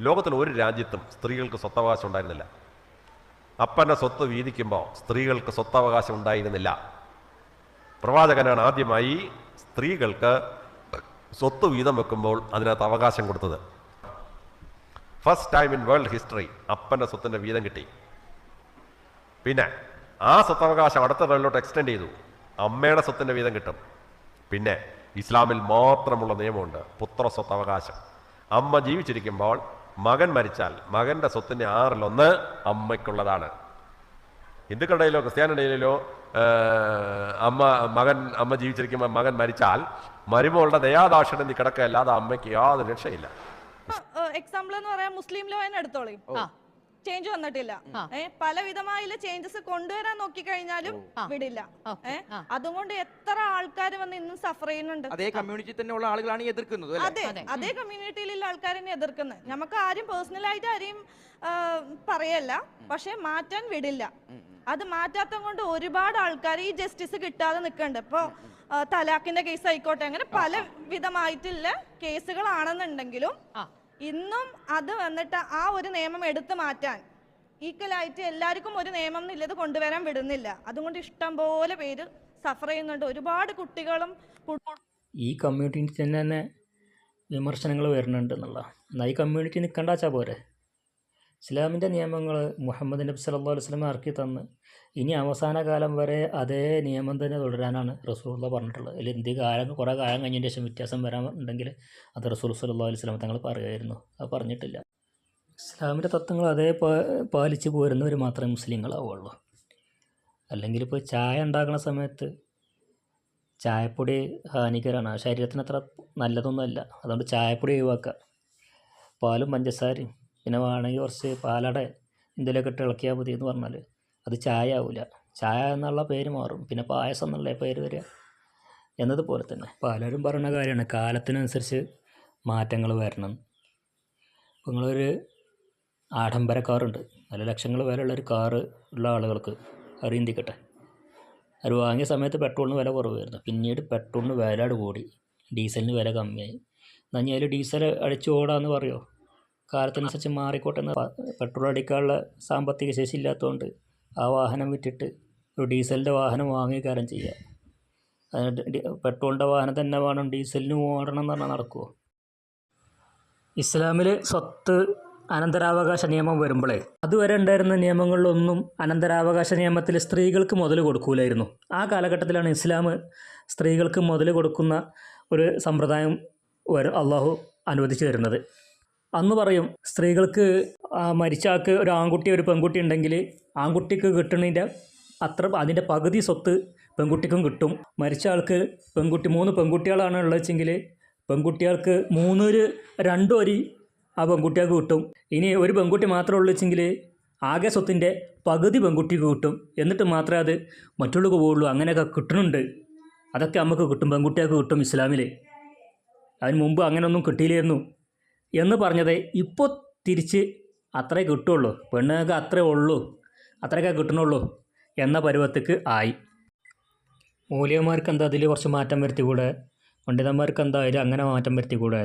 ലോകത്തിൽ ഒരു രാജ്യത്തും സ്ത്രീകൾക്ക് സ്വത്തവകാശം ഉണ്ടായിരുന്നില്ല. അപ്പന്റെ സ്വത്ത് വീതിക്കുമ്പോൾ സ്ത്രീകൾക്ക് സ്വത്തവകാശം ഉണ്ടായിരുന്നില്ല. പ്രവാചകനാണ് ആദ്യമായി സ്ത്രീകൾക്ക് സ്വത്ത് വീതം വെക്കുമ്പോൾ അതിനകത്ത് അവകാശം കൊടുത്തത്. First time in world history അപ്പന്റെ സ്വത്തിന്റെ വീതം കിട്ടി. പിന്നെ ആ സ്വത്തവകാശം അടുത്ത ലെവലിലോട്ട് എക്സ്റ്റെൻഡ് ചെയ്തു. അമ്മയുടെ സ്വത്തിന്റെ വീതം കിട്ടും. പിന്നെ ഇസ്ലാമിൽ മാത്രമുള്ള നിയമമുണ്ട് പുത്ര സ്വത്തവകാശം അമ്മ ജീവിച്ചിരിക്കുമ്പോൾ മകൻ മരിച്ചാൽ മകന്റെ സ്വത്തിന്റെ ആറിലൊന്ന് അമ്മയ്ക്കുള്ളതാണ്. ഹിന്ദുക്കളുടെ ഇടയിലോ ക്രിസ്ത്യാനിയുടെ ഇടയിലോ അമ്മ മകൻ അമ്മ ജീവിച്ചിരിക്കുമ്പോൾ മകൻ മരിച്ചാൽ മരുമകളുടെ ദയാദാക്ഷിണ്യം കിടക്കല്ലാതെ അമ്മയ്ക്ക് യാതൊരു രക്ഷയില്ല. എക്സാമ്പിൾ എന്ന് പറയാൻ മുസ്ലിം ലോ തന്നെ എടുത്തോളി. ചേഞ്ച് വന്നിട്ടില്ല. ഏഹ് പലവിധമായുള്ള ചേഞ്ചസ് കൊണ്ടുവരാൻ നോക്കിക്കഴിഞ്ഞാലും വിടില്ല. ഏഹ് അതുകൊണ്ട് എത്ര ആൾക്കാർ വന്ന് ഇന്നും സഫർ ചെയ്യുന്നുണ്ട്. അതേ കമ്മ്യൂണിറ്റി തന്നെ ഉള്ള ആളുകളാണ് എതിർക്കുന്നത് അല്ലേ? അതെ അതേ. കമ്മ്യൂണിറ്റിയിലുള്ള ആൾക്കാരെന്നെ എതിർക്കുന്നത്. നമുക്ക് ആരും പേഴ്സണലായിട്ട് ആരെയും പറയല്ല. പക്ഷെ മാറ്റാൻ വിടില്ല. അത് മാറ്റാത്ത കൊണ്ട് ഒരുപാട് ആൾക്കാർ ഈ ജസ്റ്റിസ് കിട്ടാതെ നിൽക്കുന്നുണ്ട്. ഇപ്പൊ തലാഖിന്റെ കേസ് ആയിക്കോട്ടെ. അങ്ങനെ പല വിധമായിട്ടുള്ള കേസുകളാണെന്നുണ്ടെങ്കിലും ഇന്നും അത് വന്നിട്ട് ആ ഒരു നിയമം എടുത്തു മാറ്റാൻ ഈക്വൽ ആയിട്ട് എല്ലാവർക്കും ഒരു നിയമം എന്നുള്ളത് കൊണ്ടുവരാൻ വിടുന്നില്ല. അതുകൊണ്ട് ഇഷ്ടം പോലെ പേര് സഫർ ചെയ്യുന്നുണ്ട്. ഒരുപാട് കുട്ടികളും ഈ കമ്മ്യൂണിറ്റി തന്നെ തന്നെ വിമർശനങ്ങൾ വരുന്നുണ്ട് എന്നുള്ള എന്നാൽ ഈ കമ്മ്യൂണിറ്റി നിൽക്കണ്ടാച്ചാ പോരെ? ഇസ്ലാമിന്റെ നിയമങ്ങൾ മുഹമ്മദ് നബി അലൈഹി വസല്ലം ഇറക്കി തന്ന്. ഇനി അവസാന കാലം വരെ അതേ നിയമം തന്നെ തുടരാനാണ് റസൂലുള്ള പറഞ്ഞിട്ടുള്ളത്. അതിൽ എന്ത് കാലം കുറേ കാലം കഴിഞ്ഞതിന് ശേഷം വ്യത്യാസം വരാൻ ഉണ്ടെങ്കിൽ അത് റസൂൽ അലൈഹി വസല്ലം തങ്ങൾ പറയുമായിരുന്നു. അത് പറഞ്ഞിട്ടില്ല. ഇസ്ലാമിന്റെ തത്വങ്ങൾ അതേ പാലിച്ച് പോരുന്നവർ മാത്രമേ മുസ്ലിങ്ങളാവുള്ളൂ അല്ലെങ്കിൽ ഇപ്പോൾ ചായ ഉണ്ടാക്കുന്ന സമയത്ത് ചായപ്പൊടി ഹാനികരമാണ്. ശരീരത്തിന് അത്ര നല്ലതൊന്നുമല്ല. അതുകൊണ്ട് ചായപ്പൊടി ഒഴിവാക്കുക. പാലും പഞ്ചസാരയും പിന്നെ വേണമെങ്കിൽ കുറച്ച് പാലട എന്തെങ്കിലുമൊക്കെ ഇട്ട് ഇളക്കിയാൽ മതി എന്ന് പറഞ്ഞാൽ അത് ചായ ആവില്ല ചായ എന്നുള്ള പേര് മാറും. പിന്നെ പായസം എന്നുള്ള പേര് വരിക. എന്നതുപോലെ തന്നെ. പലരും പറയുന്ന കാര്യമാണ്. കാലത്തിനനുസരിച്ച് മാറ്റങ്ങൾ വരണം. ഇപ്പോൾ നിങ്ങളൊരു ആഡംബര കാറുണ്ട്. നല്ല ലക്ഷങ്ങൾ വരെയുള്ളൊരു കാറ് ഉള്ള ആളുകൾക്ക് അറിയിന്തിക്കട്ടെ അത് വാങ്ങിയ സമയത്ത് പെട്രോളിന് വില കുറവായിരുന്നു. പിന്നീട് പെട്രോളിന് വില കൂടി. ഡീസലിന് വില കമ്മിയായി. എന്നാൽ ഡീസൽ അടിച്ചു ഓടാന്ന് പറയുമോ കാലത്തിനനുസരിച്ച് മാറിക്കോട്ടെ പെട്രോൾ അടിക്കാനുള്ള സാമ്പത്തിക ശേഷി ഇല്ലാത്തതുകൊണ്ട് ആ വാഹനം വിറ്റിട്ട് ഒരു ഡീസലിന്റെ വാഹനം വാങ്ങി കാര്യം ചെയ്യുക അതിന് പെട്രോളിന്റെ വാഹനം തന്നെ വേണം ഡീസലിന് ഓടണം എന്ന് പറഞ്ഞാൽ നടക്കുമോ ഇസ്ലാമിൽ സ്വത്ത് അനന്തരാവകാശ നിയമം വരുമ്പോഴേ അതുവരെ ഉണ്ടായിരുന്ന നിയമങ്ങളിലൊന്നും അനന്തരാവകാശ നിയമത്തിൽ സ്ത്രീകൾക്ക് മുതൽ കൊടുക്കൂലായിരുന്നു. ആ കാലഘട്ടത്തിലാണ് ഇസ്ലാം സ്ത്രീകൾക്ക് മുതൽ കൊടുക്കുന്ന ഒരു സമ്പ്രദായം അള്ളാഹു അനുവദിച്ചു തരുന്നത്. അന്ന് പറയും സ്ത്രീകൾക്ക് മരിച്ച ആൾക്ക് ഒരു ആൺകുട്ടി ഒരു പെൺകുട്ടി ഉണ്ടെങ്കിൽ ആൺകുട്ടിക്ക് കിട്ടുന്നതിന്റെ അത്ര അതിന്റെ പകുതി സ്വത്ത് പെൺകുട്ടിക്കും കിട്ടും. മരിച്ച ആൾക്ക് പെൺകുട്ടി മൂന്ന് പെൺകുട്ടികളാണ് ഉള്ളതെങ്കിൽ പെൺകുട്ടികൾക്ക് മൂന്നൊരു രണ്ടു വരി ആ പെൺകുട്ടികൾക്ക് കിട്ടും. ഇനി ഒരു പെൺകുട്ടി മാത്രമേ ഉള്ളൂവെച്ചെങ്കിൽ ആകെ സ്വത്തിന്റെ പകുതി പെൺകുട്ടിക്ക് കിട്ടും. എന്നിട്ട് മാത്രമേ അത് മറ്റുള്ളവർക്ക് പോവുള്ളൂ. അങ്ങനെയൊക്കെ കിട്ടുന്നുണ്ട് അതൊക്കെ നമുക്ക് കിട്ടും. പെൺകുട്ടികൾക്ക് കിട്ടും ഇസ്ലാമിൽ അതിന് മുമ്പ് അങ്ങനെയൊന്നും കിട്ടിയില്ലായിരുന്നു. എന്ന് പറഞ്ഞത് ഇപ്പോൾ തിരിച്ച് അത്രേ കിട്ടുള്ളൂ. പെണ്ണുങ്ങൾക്ക് അത്രേ ഉള്ളൂ. അത്രയൊക്കെ കിട്ടണുള്ളൂ എന്ന പരുവത്തേക്ക് ആയി. മൂല്യന്മാർക്ക് എന്താ അതിൽ കുറച്ച് മാറ്റം വരുത്തിക്കൂടെ? പണ്ഡിതന്മാർക്ക് എന്താ അതിൽ അങ്ങനെ മാറ്റം വരുത്തിക്കൂടെ?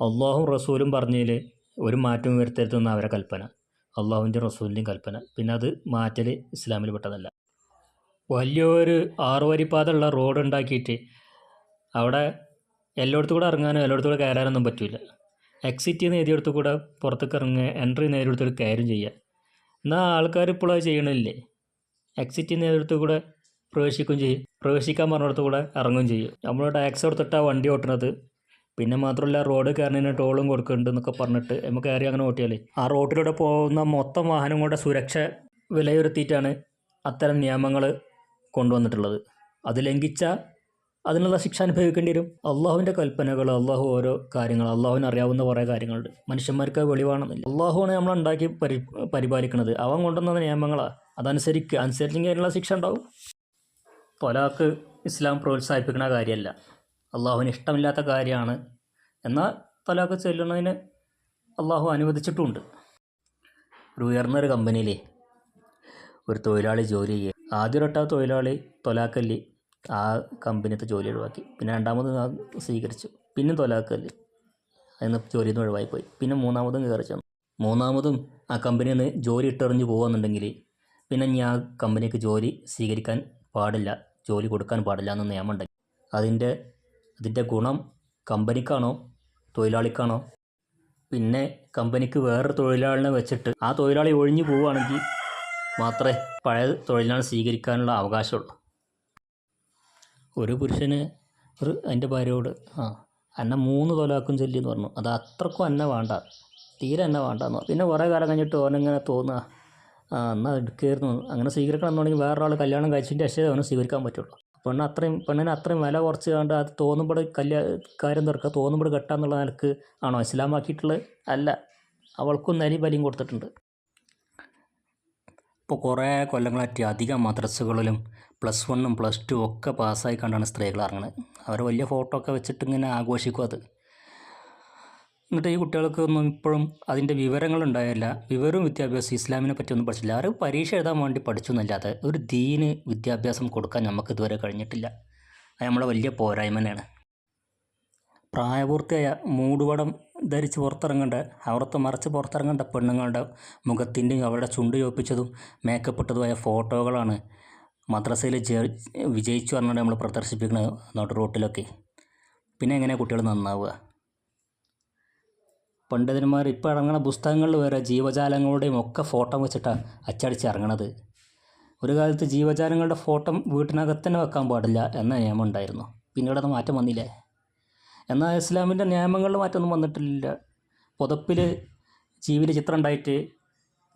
അള്ളാഹും റസൂലും പറഞ്ഞതിൽ ഒരു മാറ്റവും വരുത്തരുതെന്ന് അവരെ കൽപ്പന. അള്ളാഹുവിന്റെ റസൂലിന്റെയും കൽപ്പന. പിന്നെ അത് മാറ്റൽ ഇസ്ലാമിൽ പെട്ടതല്ല. വലിയൊരു ആറുവരിപ്പാത ഉള്ള റോഡ് ഉണ്ടാക്കിയിട്ട് അവിടെ എല്ലായിടത്തും കൂടെ ഇറങ്ങാനും എല്ലായിടത്തും കൂടെ കയറാനൊന്നും പറ്റില്ല എക്സിറ്റ് നേടിയെടുത്ത് കൂടെ പുറത്തേക്ക് ഇറങ്ങുക എൻട്രി നേടിയെടുത്ത് കാര്യം ചെയ്യുക. എന്നാൽ ആൾക്കാർ ഇപ്പോൾ അത് ചെയ്യണില്ലേ? എക്സിറ്റ് നേടിയെടുത്ത് കൂടെ പ്രവേശിക്കുകയും ചെയ്യും. പ്രവേശിക്കാൻ പറഞ്ഞിടത്ത് കൂടെ ഇറങ്ങുകയും ചെയ്യും. നമ്മൾ ടാക്സ് കൊടുത്തിട്ടാണ് വണ്ടി ഓട്ടുന്നത് പിന്നെ മാത്രമല്ല റോഡ് കയറുന്നതിന് ടോളും കൊടുക്കുന്നുണ്ട് എന്നൊക്കെ പറഞ്ഞിട്ട് നമുക്ക് കയറി അങ്ങനെ ഓട്ടിയാലേ. ആ റോഡിലൂടെ പോകുന്ന മൊത്തം വാഹനങ്ങളുടെ സുരക്ഷ വിലയിരുത്തിയിട്ടാണ് അത്തരം നിയമങ്ങൾ കൊണ്ടുവന്നിട്ടുള്ളത്. അത് ലംഘിച്ച അതിനുള്ള ശിക്ഷ അനുഭവിക്കേണ്ടി വരും. അള്ളാഹുവിന്റെ കൽപ്പനകൾ അള്ളാഹു ഓരോ കാര്യങ്ങൾ അള്ളാഹുവിന് അറിയാവുന്ന കുറേ കാര്യങ്ങളുണ്ട്. മനുഷ്യന്മാർക്ക് വെളിവാണെന്നില്ല അള്ളാഹുവാണ് നമ്മൾ ഉണ്ടാക്കി പരി പരിപാലിക്കുന്നത് അവൻ കൊണ്ടുവന്ന നിയമങ്ങളാണ് അതനുസരിക്കുക അനുസരിച്ചെങ്കിൽ അതിനുള്ള ശിക്ഷ ഉണ്ടാവും. തൊലാക്ക് ഇസ്ലാം പ്രോത്സാഹിപ്പിക്കുന്ന കാര്യമല്ല. അള്ളാഹുവിന് ഇഷ്ടമില്ലാത്ത കാര്യമാണ്. എന്നാൽ തൊലാക്ക് ചെല്ലുന്നതിന് അള്ളാഹു അനുവദിച്ചിട്ടുമുണ്ട് ഒരു ഉയർന്നൊരു കമ്പനിയിലേ ഒരു തൊഴിലാളി ജോലി ചെയ്യുക. ആദ്യ തൊട്ട് ആ തൊഴിലാളി തൊലാക്കല്ലി ആ കമ്പനിയത്തെ ജോലി ഒഴിവാക്കി. പിന്നെ രണ്ടാമത് സ്വീകരിച്ചു. പിന്നെ തൊലാക്കല്ലി അതിന് ജോലിയിൽ നിന്ന് ഒഴിവായി പോയി പിന്നെ മൂന്നാമതും കയറി ചെന്നു. മൂന്നാമതും ആ കമ്പനിയിൽ നിന്ന് ജോലി ഇട്ടെറിഞ്ഞ് പോകുകയെന്നുണ്ടെങ്കിൽ പിന്നെ ഞാൻ ആ കമ്പനിക്ക് ജോലി സ്വീകരിക്കാൻ പാടില്ല. ജോലി കൊടുക്കാൻ പാടില്ല എന്ന് നിയമമുണ്ടെങ്കിൽ അതിന്റെ അതിന്റെ ഗുണം കമ്പനിക്കാണോ? തൊഴിലാളിക്കാണോ? പിന്നെ കമ്പനിക്ക് വേറൊരു തൊഴിലാളിനെ വെച്ചിട്ട് ആ തൊഴിലാളി ഒഴിഞ്ഞു പോവുകയാണെങ്കിൽ മാത്രമേ പഴയ തൊഴിലാളി സ്വീകരിക്കാനുള്ള അവകാശമുള്ളൂ. ഒരു പുരുഷന് ഒരു അതിന്റെ ഭാര്യയോട് ആ അന്ന മൂന്ന് തൊലാക്കും ചൊല്ലി എന്ന് പറഞ്ഞു. അത് അത്രക്കും അന്ന വേണ്ട തീരെ എന്നെ വേണ്ടെന്ന് പിന്നെ കുറേ കാലം കഴിഞ്ഞിട്ട് ഓനിങ്ങനെ തോന്നുക ആ എന്നാൽ എടുക്കായിരുന്നു അങ്ങനെ സ്വീകരിക്കണം എന്നുണ്ടെങ്കിൽ വേറൊരാൾ കല്യാണം കഴിച്ചതിന്റെ ശേഷം അവനെ സ്വീകരിക്കാൻ പറ്റുള്ളൂ. പെണ്ണ് അത്രയും പെണ്ണിന് അത്രയും വില കുറച്ച് കണ്ട് അത് തോന്നുമ്പോൾ കല്യാ കാര്യം തീർക്കുക തോന്നുമ്പോൾ കെട്ടാന്നുള്ള നിലയ്ക്ക് ആണോ? ഇസ്ലാമാക്കിയിട്ടുള്ളത് അല്ല അവൾക്കും നരി ബലിയും കൊടുത്തിട്ടുണ്ട്. ഇപ്പോൾ കുറേ കൊല്ലങ്ങളായിട്ട് അധികം മദ്രസകളിലും പ്ലസ് വണ്ണും പ്ലസ് ടു ഒക്കെ പാസ്സായി കണ്ടാണ് സ്ത്രീകൾ ഇറങ്ങുന്നത് അവർ വലിയ ഫോട്ടോ ഒക്കെ വെച്ചിട്ട് ഇങ്ങനെ ആഘോഷിക്കും അത്. എന്നിട്ട് ഈ കുട്ടികൾക്കൊന്നും ഇപ്പോഴും അതിന്റെ വിവരങ്ങളുണ്ടായില്ല വിവരവും വിദ്യാഭ്യാസം ഇസ്ലാമിനെ പറ്റിയൊന്നും പഠിച്ചില്ല. അവർ പരീക്ഷ എഴുതാൻ വേണ്ടി പഠിച്ചു എന്നല്ലാതെ ഒരു ദീന് വിദ്യാഭ്യാസം കൊടുക്കാൻ നമുക്ക് ഇതുവരെ കഴിഞ്ഞിട്ടില്ല. അത് നമ്മളെ വലിയ പോരായ്മ തന്നെയാണ്. പ്രായപൂർത്തിയായ മൂടുപടം ധരിച്ച് പുറത്തിറങ്ങേണ്ട അവർത്ത് മറച്ച് പുറത്തിറങ്ങേണ്ട പെണ്ണുങ്ങളുടെ മുഖത്തിന്റെയും അവരുടെ ചുണ്ട് ചോപ്പിച്ചതും മേക്കപ്പെട്ടതുമായ ഫോട്ടോകളാണ് മദ്രസയിൽ വിജയിച്ചു പറഞ്ഞുകൊണ്ട് നമ്മൾ പ്രദർശിപ്പിക്കുന്നത് നോട്ട് റോട്ടിലൊക്കെ. പിന്നെ എങ്ങനെയാണ് കുട്ടികൾ നന്നാവുക? പണ്ഡിതന്മാർ ഇപ്പോൾ ഇറങ്ങുന്ന പുസ്തകങ്ങളിൽ വരെ ജീവജാലങ്ങളുടെയും ഒക്കെ ഫോട്ടോ വെച്ചിട്ടാണ് അച്ചടിച്ച് ഇറങ്ങണത്. ഒരു കാലത്ത് ജീവജാലങ്ങളുടെ ഫോട്ടോ വീട്ടിനകത്ത് തന്നെ വെക്കാൻ പാടില്ല എന്ന നിയമം ഉണ്ടായിരുന്നു. പിന്നീട് അത് മാറ്റം വന്നില്ലേ? എന്നാൽ ഇസ്ലാമിന്റെ നിയമങ്ങളിൽ മാറ്റമൊന്നും വന്നിട്ടില്ല. പുതപ്പിൽ ജീവിന്റെ ചിത്രം ഉണ്ടായിട്ട്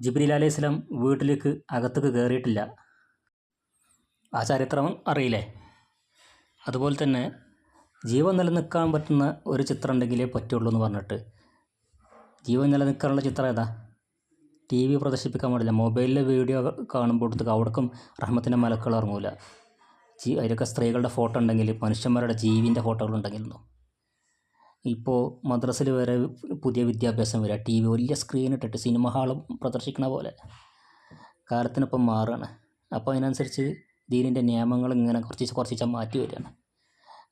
ജിബ്രീൽ അലൈഹി ഇസ്ലാം വീട്ടിലേക്ക് അകത്തേക്ക് കയറിയിട്ടില്ല. ആ ചരിത്രം അറിയില്ലേ? അതുപോലെ തന്നെ ജീവൻ നിലനിൽക്കാൻ പറ്റുന്ന ഒരു ചിത്രം ഉണ്ടെങ്കിലേ പറ്റുള്ളൂ എന്ന് പറഞ്ഞിട്ട്. ജീവൻ നിലനിൽക്കാനുള്ള ചിത്രം ഏതാ? ടി വി പ്രദർശിപ്പിക്കാൻ പാടില്ല. മൊബൈലിലെ വീഡിയോ കാണുമ്പോഴത്തേക്ക് അവിടേക്കും റഹ്മത്തിന്റെ മലക്കൾ ഇറങ്ങൂല. ജീ അതിലൊക്കെ സ്ത്രീകളുടെ ഫോട്ടോ ഉണ്ടെങ്കിൽ മനുഷ്യന്മാരുടെ ജീവിന്റെ ഫോട്ടോകൾ ഉണ്ടെങ്കിലൊന്നും ഇപ്പോൾ മദ്രസയിൽ വരെ പുതിയ വിദ്യാഭ്യാസം വരിക ടി വി വലിയ സ്ക്രീൻ ഇട്ടിട്ട് സിനിമ ഹാളും പ്രദർശിക്കണ പോലെ. കാലത്തിനൊപ്പം മാറുകയാണ് അപ്പോൾ അതിനനുസരിച്ച് ദീനിന്റെ നിയമങ്ങൾ ഇങ്ങനെ കുറച്ച് കുറച്ച് മാറ്റി വരികയാണ്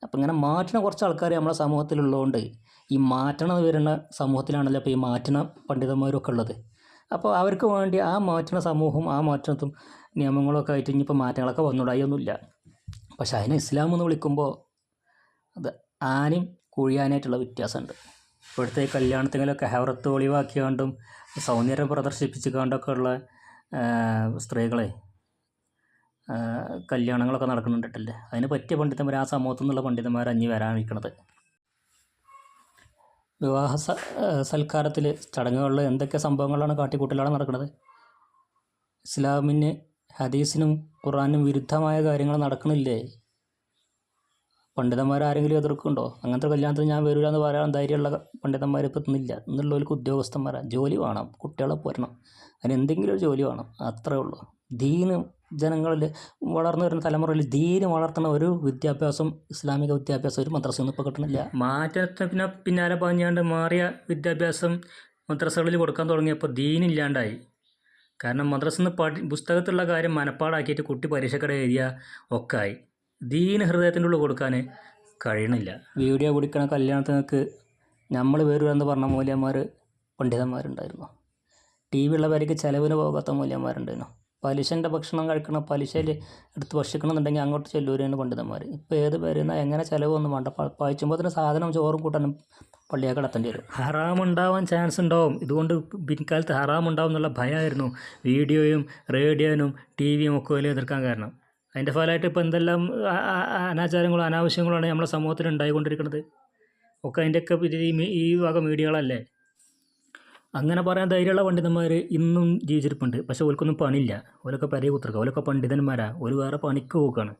അപ്പോൾ ഇങ്ങനെ മാറ്റണ കുറച്ച് ആൾക്കാർ നമ്മളെ സമൂഹത്തിലുള്ളതുകൊണ്ട് ഈ മാറ്റണം വരുന്ന സമൂഹത്തിലാണല്ലോ അപ്പോൾ ഈ മാറ്റണ പണ്ഡിതന്മാരൊക്കെ ഉള്ളത്. അപ്പോൾ അവർക്ക് വേണ്ടി ആ മാറ്റണ സമൂഹം ആ മാറ്റത്തും നിയമങ്ങളൊക്കെ ആയിട്ട് ഇനിയിപ്പോൾ മാറ്റങ്ങളൊക്കെ വന്നുകൂടായൊന്നുമില്ല പക്ഷേ അതിനെ ഇസ്ലാം എന്ന് വിളിക്കുമ്പോൾ അത് ആനയും കുഴിയാനായിട്ടുള്ള വ്യത്യാസമുണ്ട്. ഇപ്പോഴത്തെ കല്യാണത്തിനൊക്കെ ഹെവറത്ത് ഒളിവാക്കിയാണ്ടും സൗന്ദര്യം പ്രദർശിപ്പിച്ച് കണ്ടൊക്കെ ഉള്ള സ്ത്രീകളെ കല്യാണങ്ങളൊക്കെ നടക്കുന്നുണ്ടല്ലേ അതിന് പറ്റിയ പണ്ഡിതന്മാർ ആ സമൂഹത്തു നിന്നുള്ള പണ്ഡിതന്മാർ വരാൻ വരാനിരിക്കണത്. വിവാഹ സ സൽക്കാരത്തിൽ ചടങ്ങുകളിൽ എന്തൊക്കെ സംഭവങ്ങളാണ് കാട്ടിക്കൂട്ടലാണ് നടക്കുന്നത് ഇസ്ലാമിന് ഹദീസിനും ഖുറാനും വിരുദ്ധമായ കാര്യങ്ങൾ നടക്കണില്ലേ? പണ്ഡിതന്മാരാരെങ്കിലും എതിർക്കുന്നുണ്ടോ? അങ്ങനത്തെ കല്യാണത്തിന് ഞാൻ വരില്ല എന്ന് പറയാൻ ധൈര്യമുള്ള പണ്ഡിതന്മാർ ഇപ്പം ഇന്നില്ല. എന്നുള്ളവർക്ക് ഉദ്യോഗസ്ഥന്മാരാണ് ജോലി വേണം. കുട്ടികളെ പോരണം. അതിന് എന്തെങ്കിലും ഒരു ജോലി വേണം. അത്രേ ഉള്ളൂ. ദീന് ജനങ്ങളിൽ വളർന്നു വരുന്ന തലമുറയിൽ ദീന് വളർത്തുന്ന ഒരു വിദ്യാഭ്യാസം ഇസ്ലാമിക വിദ്യാഭ്യാസം ഒരു മദ്രസയൊന്നും ഇപ്പോൾ കിട്ടണില്ല. മാറ്റത്തിന് പിന്നാലെ പറഞ്ഞാണ്ട് മാറിയ വിദ്യാഭ്യാസം മദ്രസകളിൽ കൊടുക്കാൻ തുടങ്ങിയപ്പോൾ ദീനില്ലാണ്ടായി കാരണം മദ്രസയിൽ നിന്ന് പഠി പുസ്തകത്തിലുള്ള കാര്യം മനപ്പാടാക്കിയിട്ട് കുട്ടി പരീക്ഷക്കട എഴുതിയ ഒക്കെ ആയി ദീന് ഹൃദയത്തിന്റെ ഉള്ളിൽ കൊടുക്കാൻ കഴിയണില്ല. വീഡിയോ പിടിക്കണ കല്യാണത്തിനൊക്കെ നമ്മൾ വേറൊരെന്ന് എന്ന് പറഞ്ഞ മൂല്യന്മാർ പണ്ഡിതന്മാരുണ്ടായിരുന്നു. ടി വി ഉള്ളവർക്ക് ചിലവിന് പോകാത്ത മൂല്യന്മാരുണ്ടായിരുന്നു. പലിശന്റെ ഭക്ഷണം കഴിക്കണം പലിശയിൽ എടുത്ത് ഭക്ഷിക്കണമെന്നുണ്ടെങ്കിൽ അങ്ങോട്ട് ചെല്ലൂരാണ് പണ്ഡിതന്മാർ ഇപ്പോൾ ഏത് പേരുന്ന എങ്ങനെ ചിലവൊന്നും വേണ്ട. പഴിച്ചുമ്പോൾ സാധനം ചോറും കൂട്ടാനും പള്ളിയൊക്കെ കടത്തേണ്ടി വരും. ഹറാം ഉണ്ടാവാൻ ചാൻസ് ഉണ്ടാവും. ഇതുകൊണ്ട് പിൻകാലത്ത് ഹറാം ഉണ്ടാവും എന്നുള്ള ഭയമായിരുന്നു വീഡിയോയും റേഡിയോനും ടി വിയും ഒക്കെ വലിയ എതിർക്കാൻ കാരണം. അതിന്റെ ഫലമായിട്ട് ഇപ്പോൾ എന്തെല്ലാം അനാചാരങ്ങളും അനാവശ്യങ്ങളുമാണ് നമ്മുടെ സമൂഹത്തിൽ ഉണ്ടായിക്കൊണ്ടിരിക്കുന്നത്. ഒക്കെ അതിന്റെയൊക്കെ ഈ വക മീഡിയകളല്ലേ? അങ്ങനെ പറയാൻ ധൈര്യമുള്ള പണ്ഡിതന്മാർ ഇന്നും ജീവിച്ചിരിപ്പുണ്ട്. പക്ഷേ ഓൽക്കൊന്നും പണിയില്ല. ഓലൊക്കെ പരേ കുത്തിർക്കുക ഓലൊക്കെ പണ്ഡിതന്മാരാ. ഓൽ വേറെ പണിക്ക് പോക്കാണ്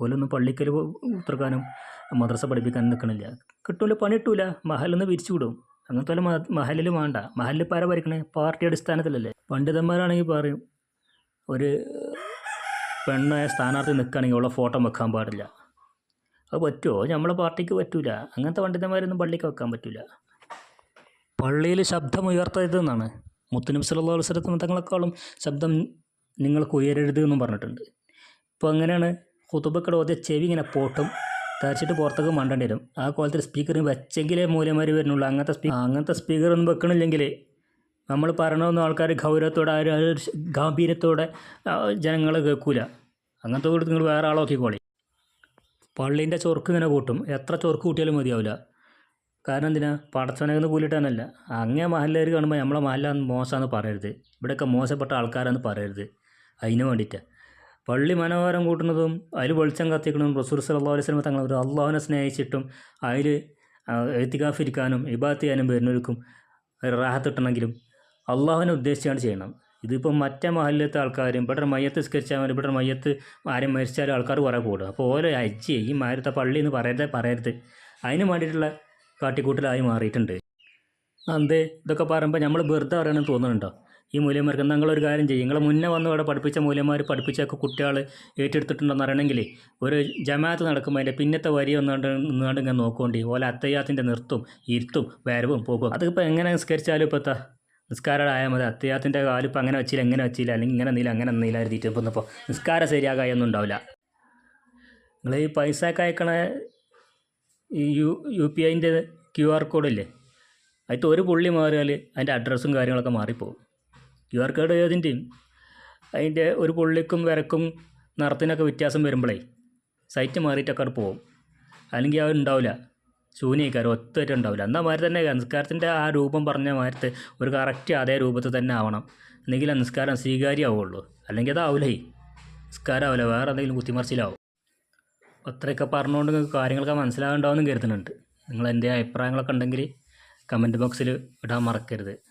ഓലൊന്നും പള്ളിക്കൽ കുത്തിർക്കാനും മദ്രസ പഠിപ്പിക്കാനും നിൽക്കണില്ല കിട്ടൂല പണി കിട്ടൂല മഹലൊന്ന് പിരിച്ചു വിടും. അങ്ങനത്തെ വല്ല മഹലിൽ വേണ്ട. മഹലിൽ പാര ഭരിക്കണേ? പാർട്ടി അടിസ്ഥാനത്തിലല്ലേ? പണ്ഡിതന്മാരാണെങ്കിൽ പറയും ഒരു പെണ്ണായ സ്ഥാനാർത്ഥി നിൽക്കുകയാണെങ്കിൽ ഉള്ള ഫോട്ടോ വെക്കാൻ പാടില്ല. അത് പറ്റുമോ നമ്മളെ പാർട്ടിക്ക് പറ്റില്ല അങ്ങനത്തെ പണ്ഡിതന്മാരൊന്നും പള്ളിക്ക് വെക്കാൻ പറ്റില്ല പള്ളിയിൽ ശബ്ദം ഉയർത്തരുതെന്നാണ്. മുത്തുനബി സല്ലല്ലാഹു അലൈഹി വസല്ലം മതങ്ങളെക്കാളും ശബ്ദം നിങ്ങൾക്ക് ഉയരരുത് എന്നും പറഞ്ഞിട്ടുണ്ട്. ഇപ്പോൾ അങ്ങനെയാണ് കുത്തുബക്കട ഓതിയ ചെവി ഇങ്ങനെ പോട്ടും തരച്ചിട്ട് പുറത്തേക്ക് മണ്ടേണ്ടി വരും. ആ കോലത്തിൽ സ്പീക്കറിന് വെച്ചെങ്കിലേ മൂലമാർ വരുന്നുള്ളൂ. അങ്ങനത്തെ സ്പീ അങ്ങനത്തെ സ്പീക്കർ ഒന്നും വെക്കണില്ലെങ്കിൽ നമ്മൾ പറയണമെന്ന് ആൾക്കാർ ഗൗരവത്തോടെ ആ ഒരു- ഗാംഭീര്യത്തോടെ ജനങ്ങൾ കേൾക്കൂല. അങ്ങനത്തെ കൂടി നിങ്ങൾ വേറെ ആളെ നോക്കിക്കോളി. പള്ളീന്റെ ചൊർക്ക് ഇങ്ങനെ കൂട്ടും. എത്ര ചൊർക്ക് കൂട്ടിയാലും മതിയാവില്ല കാരണം എന്തിനാ? പടച്ചവനെന്ന് കൂലിട്ടാനല്ല അങ്ങേ മഹല്ലേർ കാണുമ്പോൾ നമ്മളെ മഹല്ല മോശമാണെന്ന് പറയരുത്. ഇവിടെയൊക്കെ മോശപ്പെട്ട ആൾക്കാരാണെന്ന് പറയരുത്. അതിന് വേണ്ടിയിട്ട് പള്ളി മനോഹരം കൂട്ടുന്നതും അതിൽ വെളിച്ചം കത്തിക്കണതും റസൂർ സല്ലാ അലൈഹി സ്വലമ തങ്ങൾ ഒരു അള്ളാഹുവിനെ സ്നേഹിച്ചിട്ടും അതിൽ എത്തിക്കാഫിരിക്കാനും ഇബാത്ത് ചെയ്യാനും വരുന്നവർക്കും റാഹത്ത് കിട്ടണമെങ്കിലും അള്ളാഹുവിനെ ഉദ്ദേശിച്ചാണ് ചെയ്യണം. ഇതിപ്പോൾ മറ്റേ മഹലിലത്തെ ആൾക്കാരും ഇവിടെ മയ്യത്ത് സ്കരിച്ചാൽ മതി ഇവിടെ മയ്യത്ത് ആരും മരിച്ചാലും ആൾക്കാർ കുറേ കൂടും. അപ്പോൾ ഓരോ അജ്ജി ഈ മാരത്തെ പള്ളി എന്ന് പറയരുത് പറയരുത്. അതിന് വേണ്ടിയിട്ടുള്ള കാട്ടിക്കൂട്ടലായി മാറിയിട്ടുണ്ട്. അതെ ഇതൊക്കെ പറയുമ്പോൾ നമ്മൾ വെറുതെ പറയണമെന്ന് തോന്നുന്നുണ്ടോ? ഈ മൂല്യന്മാർക്ക് നിങ്ങളൊരു കാര്യം ചെയ്യും. നിങ്ങളെ മുന്നേ വന്ന് ഇവിടെ പഠിപ്പിച്ച മൂല്യന്മാർ പഠിപ്പിച്ചൊക്കെ കുട്ടികൾ ഏറ്റെടുത്തിട്ടുണ്ടെന്ന് അറിയണമെങ്കിൽ ഒരു ജമാഅത്ത് നടക്കുമ്പോൾ അതിന്റെ പിന്നത്തെ വരി ഒന്നാണ്ട് നിന്നാണ്ട് ഇങ്ങനെ നോക്കുകൊണ്ട് ഓല അത്തയ്യാത്തിന്റെ നിർത്തും ഇരുത്തും വരവും പോകും. അതിപ്പോൾ എങ്ങനെ നിസ്കരിച്ചാലും ഇപ്പോഴത്തെ നിസ്കാരം ആയാൽ മതി. അത്യാത്തിന്റെ കാലിപ്പോൾ അങ്ങനെ വെച്ചില്ല എങ്ങനെ വെച്ചില്ല അല്ലെങ്കിൽ ഇങ്ങനെ നീല അങ്ങനെ നീല എഴുതിയിട്ട് ഇപ്പം ഇപ്പോൾ നിസ്കാരം ശരിയാകായൊന്നും ഉണ്ടാവില്ല. നിങ്ങൾ ഈ പൈസ അയക്കണ ഈ യു യു പി ഐന്റെ ക്യു ആർ കോഡില്ലേ? അതിൽ ഒരു പുള്ളി മാറിയാൽ അതിന്റെ അഡ്രസ്സും കാര്യങ്ങളൊക്കെ മാറിപ്പോകും ക്യു ആർ കോഡ് ഏതിന്റെയും അതിന്റെ ഒരു പുള്ളിക്കും വിരക്കും നിറത്തിനൊക്കെ വ്യത്യാസം വരുമ്പോഴേ സൈറ്റ് മാറിയിട്ടൊക്കെ അവിടെ പോകും അല്ലെങ്കിൽ അത് ഉണ്ടാവില്ല. ശൂന്യക്കാരം ഒത്തുണ്ടാവില്ല എന്നാൽ മാതിരി തന്നെ നിസ്കാരത്തിന്റെ ആ രൂപം പറഞ്ഞ മാരത്ത് ഒരു കറക്റ്റ് അതേ രൂപത്തിൽ തന്നെ ആവണം. എന്നെങ്കിൽ നിസ്കാരം സ്വീകാര്യമാവുള്ളൂ. അല്ലെങ്കിൽ അതാവില്ലേ നിസ്കാരം ആവില്ല വേറെ എന്തെങ്കിലും കുത്തിമറിച്ചിലാവും അത്രയൊക്കെ പറഞ്ഞുകൊണ്ട് നിങ്ങൾക്ക് കാര്യങ്ങളൊക്കെ മനസ്സിലാകുന്നുണ്ടാവുമെന്നും കരുതുന്നുണ്ട്. നിങ്ങൾ എന്റെ അഭിപ്രായങ്ങളൊക്കെ ഉണ്ടെങ്കിൽ കമന്റ് ബോക്സിൽ ഇടാൻ മറക്കരുത്.